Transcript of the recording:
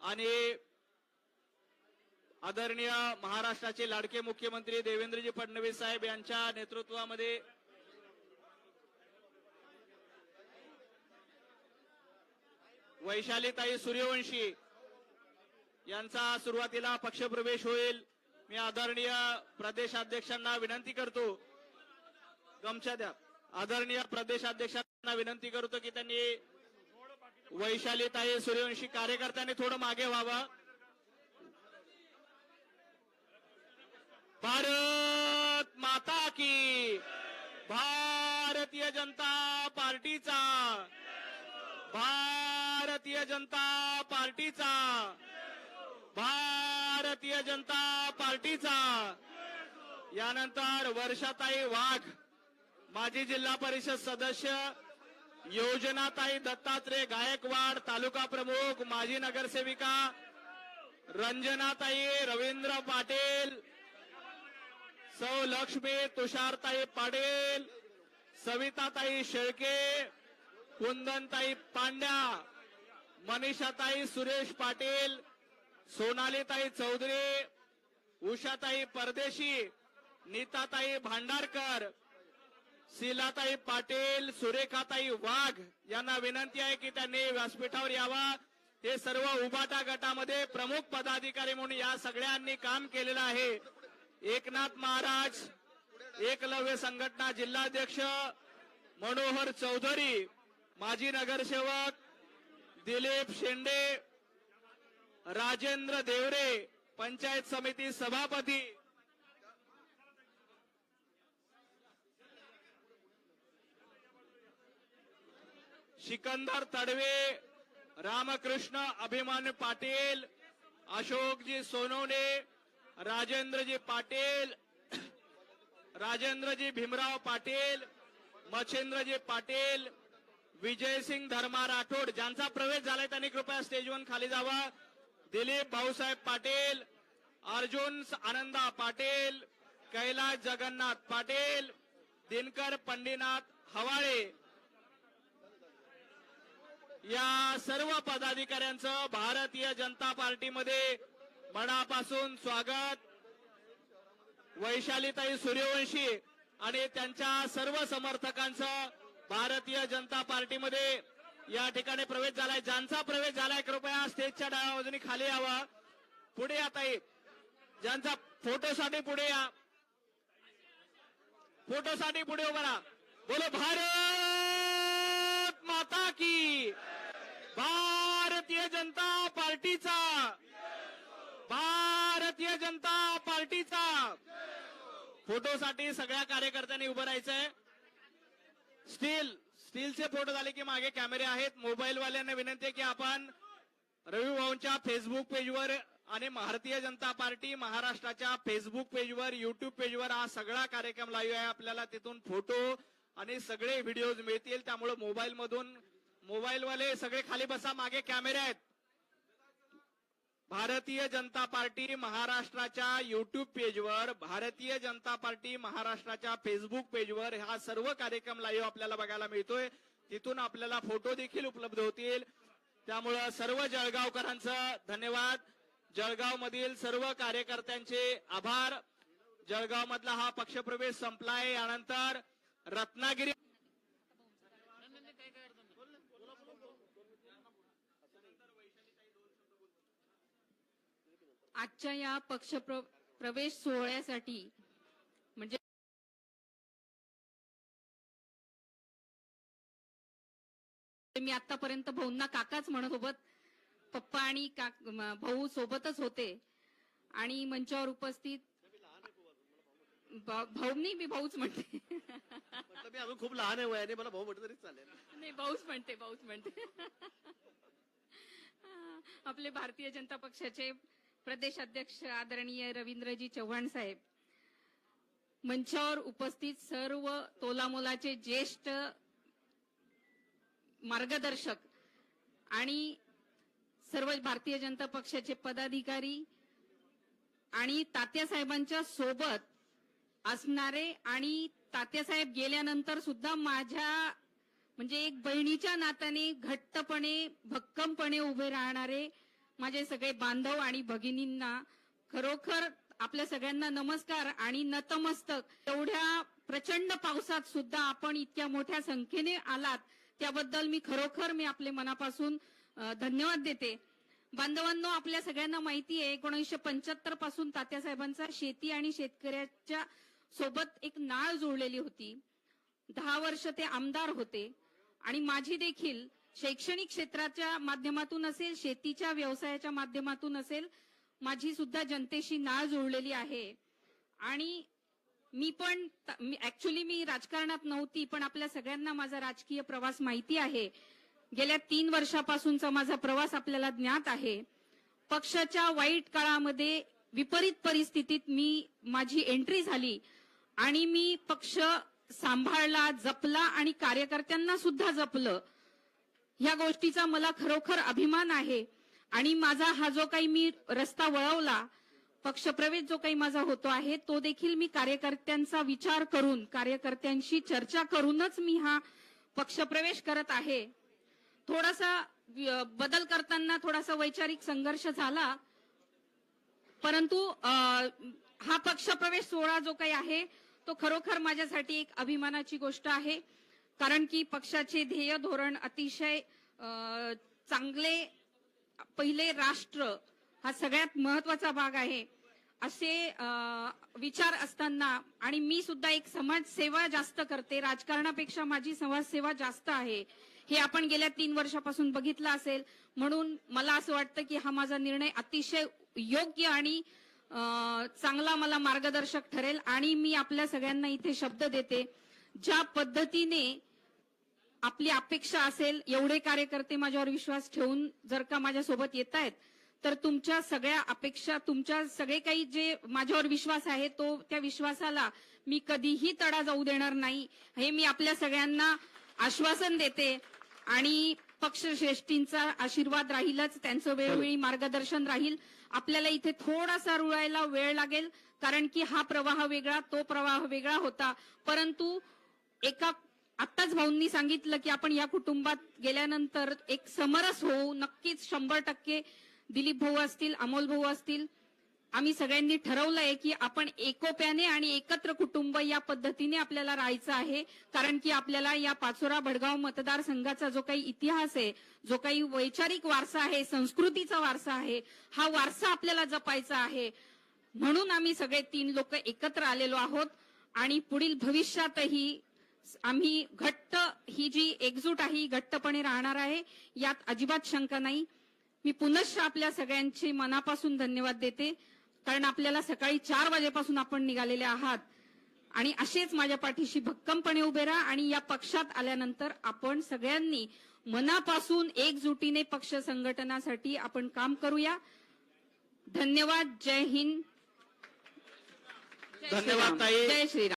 आणि आदरणीय महाराष्ट्राचे लाडके मुख्यमंत्री देवेंद्रजी फडणवीस साहेब यांच्या नेतृत्वामध्ये वैशालीताई सूर्यवंशी यांचा सुरुवातीला पक्षप्रवेश होईल. मी आदरणीय प्रदेशाध्यक्षांना विनंती करतो. गमछा द्या. आदरणीय प्रदेशाध्यक्षांना विनंती करतो की त्यांनी वैशालीताई सूर्यवंशी कार्यकर्त्यांनी थोडं मागे व्हावं. भारत माता की भारतीय जनता पार्टीचा भारतीय जनता पार्टीचा भारतीय जनता पार्टीचा. यानंतर वर्षाताई वाघ माजी जिल्हा परिषद सदस्य योजनाताई दत्तात्रय गायकवाड तालुका प्रमुख माजी नगरसेविका रंजनाताई रवींद्र पाटील सौ लक्ष्मी तुषारताई पाटील सविताताई शेळके कुंदनताई पांड्या मनीषाताई सुरेश पाटील सोनालीताई चौधरी उषाताई परदेशी नीताताई भांडारकर शिलाताई पाटील सुरेखाताई वाघ यांना विनंती आहे की त्यांनी व्यासपीठावर यावा. हे सर्व उबाटा गटामध्ये प्रमुख पदाधिकारी म्हणून या सगळ्यांनी काम केलेलं आहे. एकनाथ महाराज एकलव्य संघटना जिल्हाध्यक्ष मनोहर चौधरी माजी नगरसेवक दिलीप शेंडे राजेंद्र देवरे पंचायत समिती सभापती सिकंदर तडवे रामकृष्ण अभिमान्य पाटील अशोकजी सोनवणे राजेंद्रजी पाटील राजेंद्रजी भीमराव पाटील मच्छिंद्रजी पाटील विजयसिंग धर्मा राठोड ज्यांचा प्रवेश झालाय त्यांनी कृपया स्टेजवरून खाली जावा. दिलीप भाऊसाहेब पाटील अर्जुन आनंदा पाटील कैलास जगन्नाथ पाटील दिनकर पंडिनाथ हवाळे या सर्व पदाधिकाऱ्यांचं भारतीय जनता पार्टीमध्ये मनापासून स्वागत. वैशालीताई सूर्यवंशी आणि त्यांच्या सर्व समर्थकांचं भारतीय जनता पार्टीमध्ये या ठिकाणी प्रवेश झालाय. ज्यांचा प्रवेश झालाय कृपया स्टेजच्या डाव्या बाजूने खाली यावा. पुढे या ताई. ज्यांचा फोटोसाठी पुढे या. फोटोसाठी पुढे उभा बोलो भारत माता की! पार्टीचा. भारतीय जनता पार्टीचा. फोटोसाठी सगळ्या कार्यकर्त्यांनी उभं राहायचंय. स्टील स्टीलचे फोटो झाले की मागे कॅमेरे आहेत. मोबाईलवाल्यांना विनंती आहे की आपण रवी भाऊंच्या फेसबुक पेजवर आणि भारतीय जनता पार्टी महाराष्ट्राच्या फेसबुक पेजवर युट्यूब पेजवर हा सगळा कार्यक्रम लाईव्ह आहे. आपल्याला तिथून फोटो आणि सगळे व्हिडिओज मिळतील. त्यामुळे मोबाईल मधून मोबाईल वाले सगळे खाली बसा मागे कॅमेरे आहेत. भारतीय जनता पार्टी महाराष्ट्राच्या युट्यूब पेजवर भारतीय जनता पार्टी महाराष्ट्राच्या फेसबुक पेजवर हा सर्व कार्यक्रम लाईव्ह आपल्याला बघायला मिळतोय. तिथून आपल्याला फोटो देखील उपलब्ध होतील. त्यामुळं सर्व जळगावकरांचं धन्यवाद. जळगाव मधील सर्व कार्यकर्त्यांचे आभार. जळगाव मधला हा पक्षप्रवेश संपलाय. यानंतर रत्नागिरी आजच्या या पक्ष प्र- प्रवेश सोहळ्यासाठी म्हणजे मी आतापर्यंत भाऊंना काकाच म्हणत सोबत पप्पा आणि भाऊ सोबतच होते. आणि मंचावर उपस्थित भा- भाऊंनी मी भाऊच म्हणते. मी अजून खूप लहान आहे वयाने मला भाऊ म्हटलं तरी चालेल. नाही भाऊच म्हणते भाऊच म्हणते. आपले भारतीय जनता पक्षाचे प्रदेश अध्यक्ष आदरणीय रवींद्रजी चव्हाण साहेब मंचावर उपस्थित सर्व तोलामोलाचे ज्येष्ठ मार्गदर्शक आणि सर्व भारतीय जनता पक्षाचे पदाधिकारी आणि तात्यासाहेबांच्या सोबत असणारे आणि तात्यासाहेब गेल्यानंतर सुद्धा माझ्या म्हणजे एक बहिणीच्या नात्याने घट्टपणे भक्कमपणे उभे राहणारे माझे सगळे बांधव आणि भगिनींना खरोखर आपल्या सगळ्यांना नमस्कार आणि नतमस्तक. एवढ्या प्रचंड पावसात सुद्धा आपण इतक्या मोठ्या संख्येने आलात त्याबद्दल मी खरोखर मी आपले मनापासून धन्यवाद देते. बांधवांनो आपल्या सगळ्यांना माहिती आहे एकोणीसशे पंच्याहत्तरपासून तात्यासाहेबांचा शेती आणि शेतकऱ्याच्या सोबत एक नाळ जुळलेली होती. दहा वर्ष ते आमदार होते आणि माझी देखील शैक्षणिक क्षेत्राच्या माध्यमातून असेल शेतीच्या व्यवसायाच्या माध्यमातून असेल माझी सुद्धा जनतेशी नाळ जुळलेली आहे. आणि मी पण ऍक्च्युली मी राजकारणात नव्हती पण आपल्या सगळ्यांना माझा राजकीय प्रवास माहिती आहे. गेल्या तीन वर्षापासूनचा माझा प्रवास आपल्याला ज्ञात आहे. पक्षाच्या वाईट काळामध्ये विपरीत परिस्थितीत मी माझी एंट्री झाली. आणि मी पक्ष सांभाळला जपला आणि कार्यकर्त्यांना सुद्धा जपलं. ह्या गोष्टीचा मला खरोखर अभिमान आहे. आणि माझा हा जो काही मी रस्ता वळवला पक्षप्रवेश जो काही माझा होतो आहे तो देखील मी कार्यकर्त्यांचा विचार करून कार्यकर्त्यांशी चर्चा करूनच मी हा पक्षप्रवेश करत आहे. थोडासा बदल करताना थोडासा वैचारिक संघर्ष झाला. परंतु हा पक्षप्रवेश सोहळा जो काही आहे तो खरोखर माझ्यासाठी एक अभिमानाची गोष्ट आहे. कारण की पक्षाचे ध्येय धोरण अतिशय चांगले पहिले राष्ट्र हा सगळ्यात महत्त्वाचा भाग आहे. असे विचार असताना आणि मी सुद्धा एक समाजसेवा जास्त करते. राजकारणापेक्षा माझी समाजसेवा जास्त आहे. हे आपण गेल्या तीन वर्षापासून बघितलं असेल. म्हणून मला असं वाटतं की हा माझा निर्णय अतिशय योग्य आणि चांगला मला मार्गदर्शक ठरेल. आणि मी आपल्या सगळ्यांना इथे शब्द देते. ज्या पद्धतीने आपली अपेक्षा असेल एवढे कार्यकर्ते माझ्यावर विश्वास ठेवून जर का माझ्यासोबत येत आहेत तर तुमच्या सगळ्या अपेक्षा तुमच्या सगळे काही जे माझ्यावर विश्वास आहे तो त्या विश्वासाला मी कधीही तडा जाऊ देणार नाही. हे मी आपल्या सगळ्यांना आश्वासन देते आणि पक्षश्रेष्ठींचा आशीर्वाद राहीलच त्यांचं वेळोवेळी मार्गदर्शन राहील. आपल्याला इथे थोडासा रुळायला वेळ लागेल कारण की हा प्रवाह वेगळा तो प्रवाह वेगळा होता. परंतु एका आत्ताच भाऊंनी सांगितलं की आपण या कुटुंबात गेल्यानंतर एक समरस होऊ. नक्कीच शंभर टक्के दिलीप भाऊ असतील अमोल भाऊ असतील. आम्ही सगळ्यांनी ठरवलंय की आपण एकोप्याने आणि एकत्र कुटुंब या पद्धतीने आपल्याला राहायचं आहे. कारण की आपल्याला या पाचोरा भडगाव मतदारसंघाचा जो काही इतिहास आहे जो काही वैचारिक वारसा आहे संस्कृतीचा वारसा आहे हा वारसा आपल्याला जपायचा आहे. म्हणून आम्ही सगळे तीन लोक एकत्र आलेलो आहोत आणि पुढील भविष्यातही आम्ही घट्ट ही जी एकजूट आहे ही घट्टपणे राहणार आहे यात अजिबात शंका नाही. मी पुनश्च आपल्या सगळ्यांचे मनापासून धन्यवाद देते कारण आपल्याला सकाळी चार वाजेपासून आपण निघालेले आहात. आणि असेच माझ्या पाठीशी भक्कमपणे उभे राहा आणि या पक्षात आल्यानंतर आपण सगळ्यांनी मनापासून एकजुटीने पक्ष संघटनासाठी आपण काम करूया. धन्यवाद. जय हिंद. धन्यवाद. जय श्रीराम.